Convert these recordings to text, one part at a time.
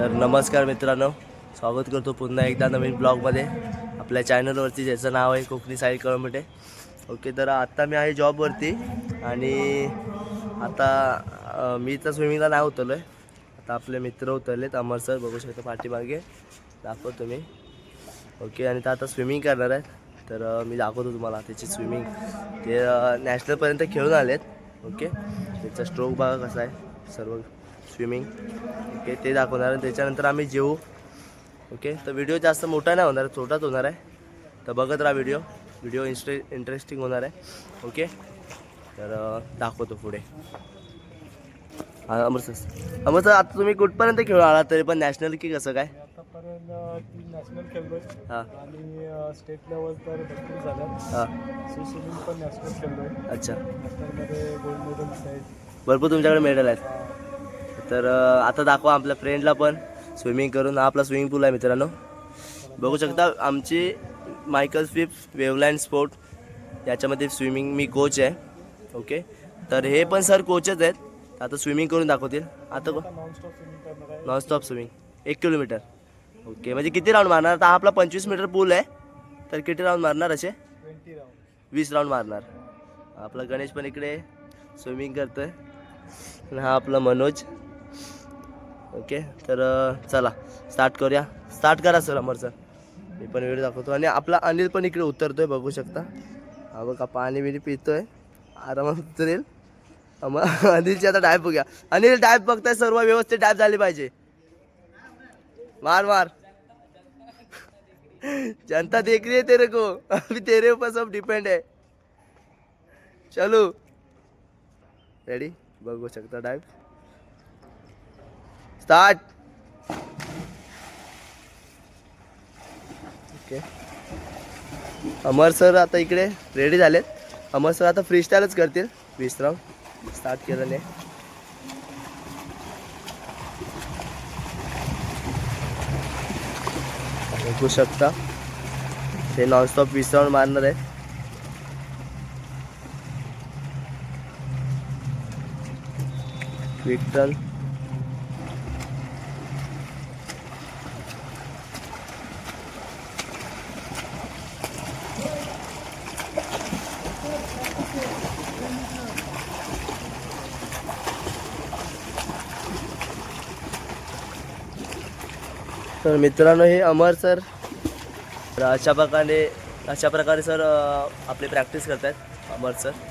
तर नमस्कार मित्रांनो स्वागत करतो पुन्हा एकदा नवीन ब्लॉगमध्ये. आपल्या चॅनलवरती ज्याचं नाव आहे कोकणी साई कळमटे ओके तर आत्ता मी आहे जॉबवरती आणि आता मी तर स्विमिंगला नाही उतरलो आहे आता आपले मित्र उतरलेत अमर सर बघू शकता पाठीमागे. दाखवतो मी. ओके आणि तर आता स्विमिंग करणार आहेत. तर मी दाखवतो तुम्हाला त्याची स्विमिंग. ते नॅशनलपर्यंत खेळून आलेत. ओके त्याचा स्ट्रोक बघा कसा आहे. सर्व स्विमिंग ओके ते दाखवणार आणि त्याच्यानंतर आम्ही जेवू ओके तर व्हिडिओ जास्त मोठा नाही होणार छोटाच होणार आहे. तर बघत राहा व्हिडिओ व्हिडिओ इंस्टे इंटरेस्टिंग होणार आहे. ओके तर दाखवतो पुढे. हां अमर सर. अमर सर आता तुम्ही कुठपर्यंत खेळून आला तरी पण नॅशनल की कसं काय? नॅशनल हां. आणि स्टेट लेवल तर भरपूर झालं. हां. सी स्विमिंग पण नॅशनल खेळलोय. अच्छा. नॅशनलमध्ये गोल्ड मेडल्स आहेत. भरपूर तुमच्याकडे मेडल आहेत. तर आता दाखवा आपल्या फ्रेंडला पण. स्विमिंग करून. हा आपला स्विमिंग पूल आहे मित्रांनो. बघू शकता आमची मायकल स्विफ्ट वेवलँड स्पोर्ट याच्यामध्ये स्विमिंग मी कोच आहे. ओके तर हे पण सर कोचच आहेत. आता स्विमिंग करून दाखवतील. आता नॉनस्टॉप स्विमिंग एक किलोमीटर ओके म्हणजे किती राऊंड मारणार? आता आपला पंचवीस मीटर पूल आहे. तर किती राऊंड मारणार असे? वीस राऊंड मारणार. आपला गणेश पण इकडे स्विमिंग करतोय. आणि हा आपला मनोज. ओके तर चला स्टार्ट करूया. स्टार्ट करा सर अमर सर मी पण व्हिडिओ दाखवतो. आणि आपला अनिल पण इकडे उतरतोय बघू शकता. हा बघा पाणी बिणी पितोय. आरामात उतरेल. अमर अनिलची आता डायप बघूया. अनिल डायप बघताय सर्व व्यवस्थित डायप झाली पाहिजे. मार मार. जनता देख रही है तेरे को. अभी तेरे ऊपर सब डिपेंड है. चलो. रेडी बघू शकता dive start okay Amar sir आता इकडे रेडी झालेत. अमर सर आता फ्री स्टाईलच करतील. विश्राम स्टार्ट केलं नाही बघू शकता. ते नॉनस्टॉप वीस मारणार आहे विठ्ठल तर मित्रांनो हे अमर सर तर अशा प्रकारे अशा प्रकारे सर आपली प्रॅक्टिस करत आहेत अमर सर.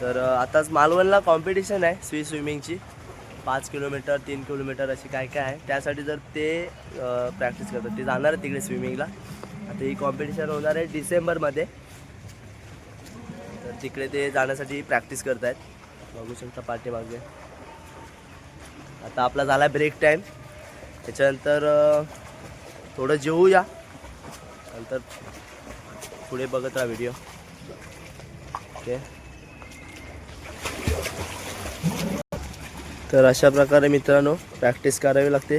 तर आताच मालवणला कॉम्पिटिशन आहे स्वी स्विमिंगची पाच किलोमीटर तीन किलोमीटर अशी काय काय आहे. त्यासाठी जर ते प्रॅक्टिस करतात ते जाणार आहे तिकडे स्विमिंगला आता ही कॉम्पिटिशन होणार आहे डिसेंबरमध्ये तर तिकडे ते जाण्यासाठी प्रॅक्टिस करत आहेत बघू शकता पाठीमागे. आता आपला झाला ब्रेक टाईम त्याच्यानंतर थोडं जेवूया. नंतर पुढे बघत राहा व्हिडिओ ओके तर अशा प्रकारे मित्रांनो प्रॅक्टिस करावी लागते.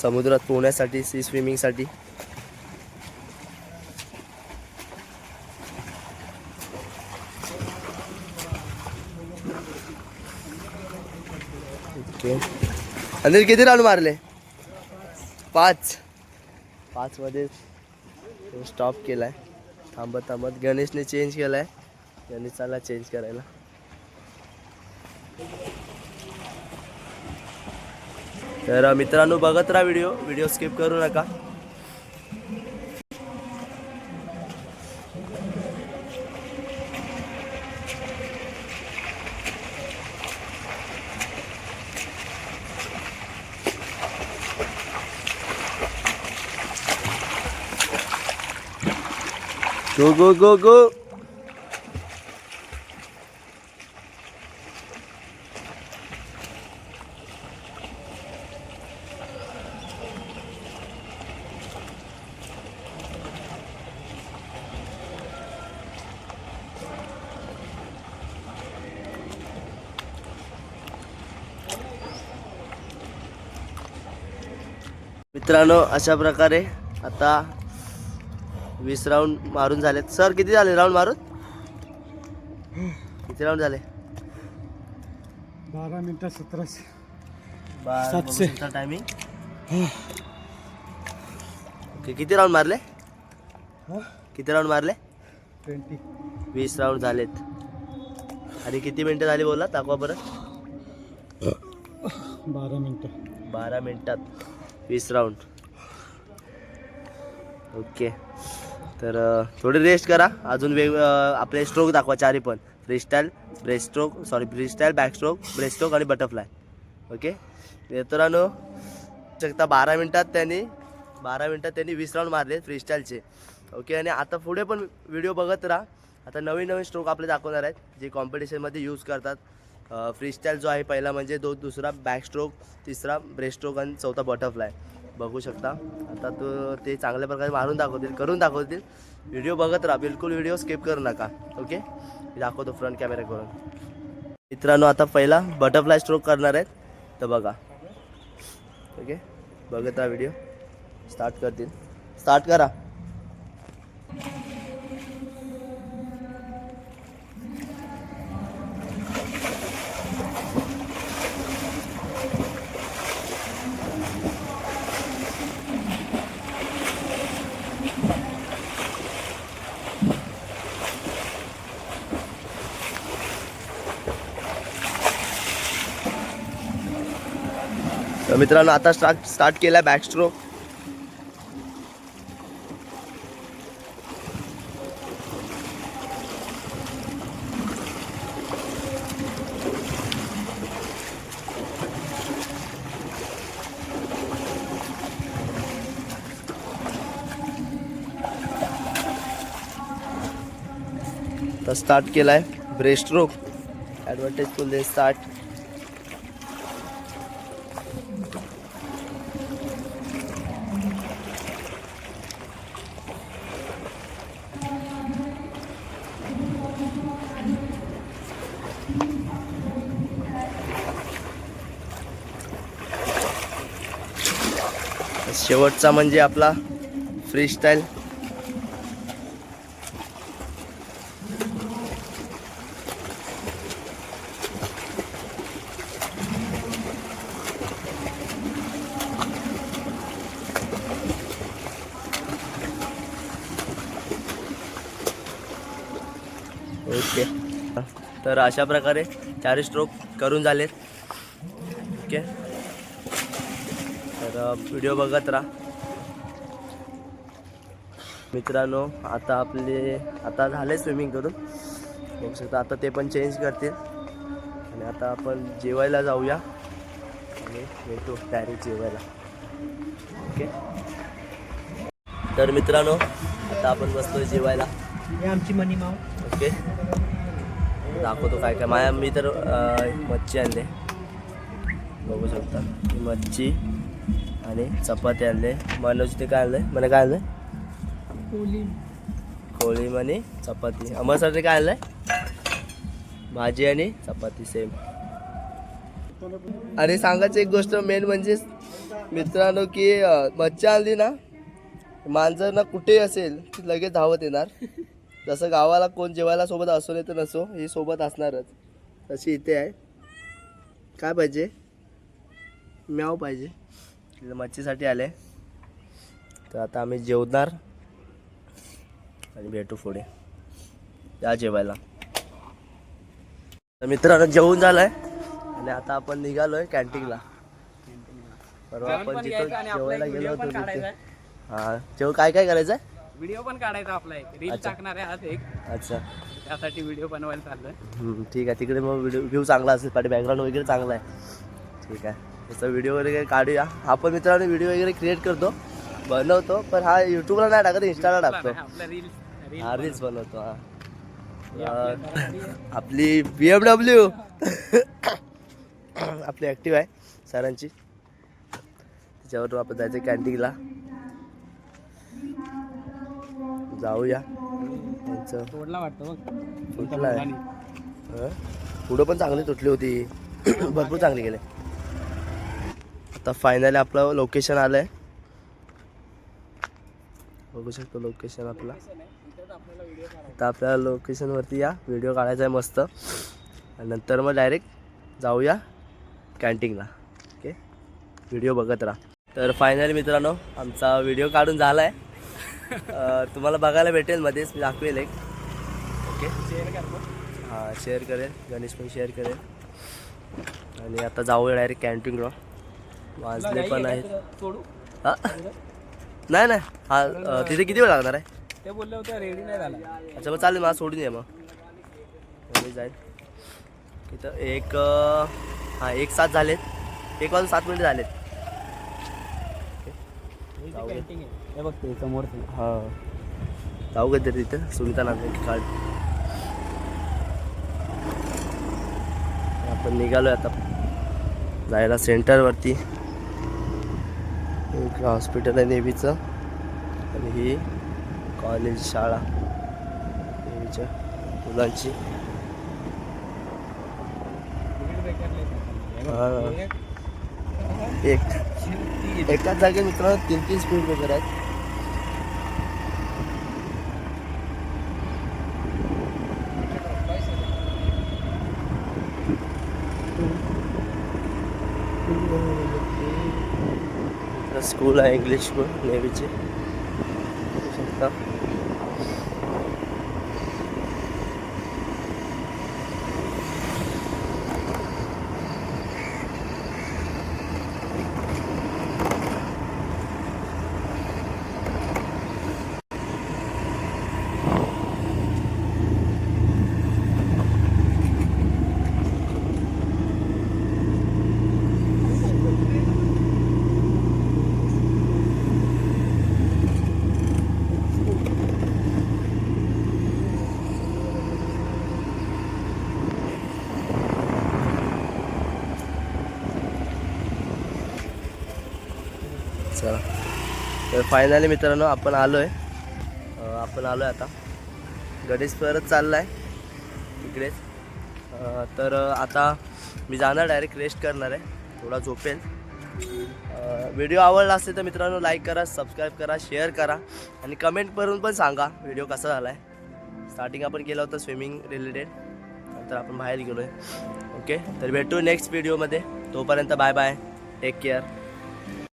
समुद्रात पोहण्यासाठी सी स्विमिंगसाठी ओके अनिल किती राऊंड मारले? पाच. पाचमध्ये स्टॉप केला आहे थांबत थांबत गणेशने चेंज केला आहे गणेशाला चेंज करायला. तर मित्रांनो बघत राहा व्हिडिओ. व्हिडिओ स्किप करू नका. Go, go, go, गो. मित्रांनो अशा प्रकारे आता वीस राऊंड मारून झालेत. सर किती झाले राऊंड मारून? किती राऊंड झाले? बारा मिनटं सतरा सातशे. टायमिंग ओके किती राऊंड मारले? किती राऊंड मारले? ट्वेंटी. वीस राऊंड झालेत. आणि किती मिनटं झाली बोला दाखवा बरं. बारा मिनटं. बारा मिनिटात. वीस राऊंड ओके तर थोडी रेस्ट करा. अजून वेग आपले स्ट्रोक दाखवा चारी पण. Freestyle breast stroke sorry freestyle back stroke breast stroke आणि बटरफ्लाय ओके मित्रांनो शकता बारा मिनटात त्यांनी बारा मिनटात त्यांनी वीस राऊंड मारले फ्रीस्टाईलचे ओके आणि आता पुढे पण व्हिडिओ बघत राहा. आता नवीन नवीन स्ट्रोक आपले दाखवणार आहेत जे कॉम्पिटिशनमध्ये यूज करतात. फ्रीस्टाईल जो आहे पहिला म्हणजे दो दुसरा बॅकस्ट्रोक तिसरा ब्रेस्ट्रोक आणि चौथा बटरफ्लाय बघू शकता. आता तो ते चांगल्या प्रकारे मारून दाखवतील करून दाखवतील. व्हिडिओ बघत राहा. बिलकुल व्हिडिओ स्किप करू नका. ओके दाखवतो फ्रंट कॅमेरा करून मित्रांनो आता पहिला बटरफ्लाय स्ट्रोक करणार आहेत. तर बघा. ओके बघत राहा व्हिडिओ स्टार्ट करतील. स्टार्ट करा. मित्रांनो आता स्टार्ट स्टार्ट केला बॅक स्ट्रोक तर स्टार्ट केलाय ब्रेस्ट स्ट्रोक ॲडव्हान्टेज फुल दे स्टार्ट शेवटचा म्हणजे आपला फ्री स्टाईल ओके तर अशा प्रकारे चारही स्ट्रोक करून झालेत. तर व्हिडिओ बघत राहा. मित्रांनो आता आपले आता झाले स्विमिंग करून. बघू शकता आता ते पण चेंज करतील. आणि आता आपण जेवायला जाऊया. आणि भेटू डायरेक्ट जेवायला. ओके तर मित्रांनो आता आपण बसतोय जेवायला. आमची मनी माव ओके दाखवतो काय काय. माझ्या मी तर मच्छी आणले. बघू शकता. मच्छी आणि चपाती आणले. मनोज ते काय आणलंय? मला काय आणलंय? कोळी आणि चपाती. अमरसाठी काय आणलंय? भाजी आणि चपाती सेम आणि सांगायचं एक गोष्ट मेन म्हणजे मित्रांनो की मच्छी आणली ना मांजर ना कुठेही असेल की लगेच धावत येणार. जसं गावाला कोण जेवायला सोबत असो नाही तर नसो ही सोबत असणारच. तशी इथे आहे. काय पाहिजे? म्याव पाहिजे. इथं मच्छीसाठी आले. तर आता आम्ही जेवणार आणि भेटू पुढे. या जेवायला. तर मित्रांनो जेवून झालंय. आणि आता आपण निघालोय कॅन्टीनला. परवा आपण जिथं जेवायला गेलो होतो तिथे. हा जेव काय काय करायचं आहे व्हिडिओ पण काढायचा आपला एक. रील अच्छा. टाकणार आहे आज एक. अच्छा. त्यासाठी व्हिडिओ बनवायला चाललोय. हम्म, ठीक आहे. तिकडे मग व्हिडिओ व्ह्यू चांगला असेल पाठी बॅकग्राऊंड वगैरे चांगला आहे. ठीक आहे. तसं व्हिडिओ वगैरे काढूया. आपण मित्रांनो व्हिडिओ वगैरे क्रिएट करतो. बनवतो पण हा यूट्यूबला नाही टाकत इंस्टाला टाकतो. हा रील्स बनवतो. हा. आपली बी एम डब्ल्यू आपली ॲक्टिव्ह आहे सरांची. त्याच्यावर आपण जायचं कॅन्टीनला जाऊया. त्यांचं तुटला आहे? पुढं पण चांगली तुटली होती. भरपूर चांगली गेले. आता फायनली आपलं लोकेशन आलं आहे बघू शकतो लोकेशन आपला. आता आपल्या लोकेशनवरती या. व्हिडिओ काढायचा आहे मस्त. आणि नंतर मग डायरेक्ट जाऊया कॅन्टीनला ओके व्हिडिओ बघत राहा. तर फायनली मित्रांनो आमचा व्हिडिओ काढून झाला आहे तुम्हाला बघायला भेटेल मध्येच मी दाखवेल एक. ओके शेअर हां शेअर करेल. गणेश पण शेअर करेल. आणि आता जाऊया डायरेक्ट कॅन्टीनला वाजले पण आहेत. हा? नाही नाही. हा तिथे किती वेळ लागणार आहे? ते बोलले होते रेडी नाही झाला. अच्छा मग चालेल मला सोडून ये मग. मी जाईल. तिथं एक हा एक सात झालेत. एक वाजून सात मिनिटं झालेत. हे बघ ते समोर. हां. जाऊ कधी तिथं सुनीता कार्ड आपण निघालोय आता. जायला सेंटरवरती एक हॉस्पिटल आहे नेव्हीचं. आणि ही कॉलेज शाळा नेव्हीच्या मुलांची. एक. एकाच जागे मित्रांनो तीन तीन स्पीड ब्रेकर आहेत. स्कूल आहे इंग्लिश नेव्हीचे बघू शकता चला तर फायनली मित्रांनो आपण आलो आहे आपण आलो आहे आता. गणेश परत चालला आहे तिकडेच तर आता मी जाणार डायरेक्ट रेस्ट करणार आहे. थोडा झोपेल. व्हिडिओ आवडला असेल तर मित्रांनो लाईक करा सबस्क्राईब करा शेअर करा आणि कमेंट करून पण सांगा व्हिडिओ कसा झाला आहे स्टार्टिंग आपण केलं होतं स्विमिंग रिलेटेड नंतर आपण बाहेर गेलो आहे ओके तर भेटू नेक्स्ट व्हिडिओमध्ये तोपर्यंत बाय बाय टेक केअर